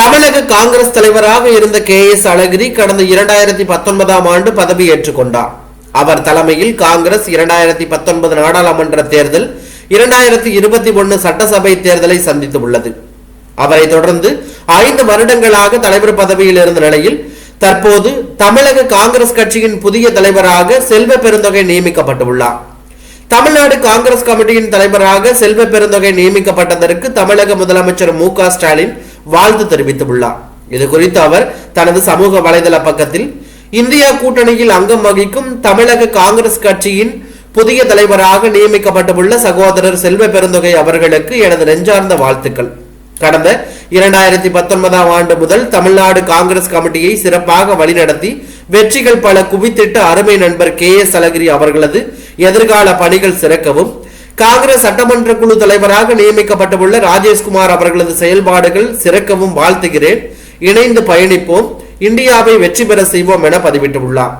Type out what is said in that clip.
தமிழக காங்கிரஸ் தலைவராக இருந்த கே எஸ் அழகிரி கடந்த இரண்டாயிரத்தி பத்தொன்பதாம் ஆண்டு பதவியேற்றுக் கொண்டார். அவர் தலைமையில் காங்கிரஸ் இரண்டாயிரத்தி பத்தொன்பது நாடாளுமன்ற தேர்தல் இரண்டாயிரத்தி இருபத்தி ஒன்னு சட்டசபை தேர்தலை சந்தித்து உள்ளது. அவரை தொடர்ந்து ஐந்து வருடங்களாக தலைவர் பதவியில் இருந்த நிலையில் தற்போது தமிழக காங்கிரஸ் கட்சியின் புதிய தலைவராக செல்வ பெருந்தொகை நியமிக்கப்பட்டுள்ளார் தமிழ்நாடு காங்கிரஸ் கமிட்டியின் தலைவராக செல்வ பெருந்தொகை நியமிக்கப்பட்டதற்கு தமிழக முதலமைச்சர் மு க ஸ்டாலின் வாழ்த்து தெரிவித்துள்ளார். இது குறித்து அவர் தனது சமூக வலைதள பக்கத்தில் இந்தியா கூட்டணியில் அங்கம் வகிக்கும் தமிழக காங்கிரஸ் கட்சியின் புதிய தலைவராக நியமிக்கப்பட்டுள்ள சகோதரர் செல்வ பெருந்தொகை அவர்களுக்கு எனது நெஞ்சார்ந்த வாழ்த்துக்கள். கடந்த இரண்டாயிரத்தி பத்தொன்பதாம் ஆண்டு முதல் தமிழ்நாடு காங்கிரஸ் கமிட்டியை சிறப்பாக வழிநடத்தி வெற்றிகள் பல குவித்திட்ட அருமை நண்பர் கே எஸ் அழகிரி அவர்களது எதிர்கால பணிகள் சிறக்கவும் காங்கிரஸ் சட்டமன்ற குழு தலைவராக நியமிக்கப்பட்டுள்ள ராஜேஷ்குமார் அவர்களது செயல்பாடுகள் சிறக்கவும் வாழ்த்துகிறேன். இணைந்து பயணிப்போம். இந்தியாவை வெற்றி பெற செய்வோம் என பதிவிட்டுள்ளார்.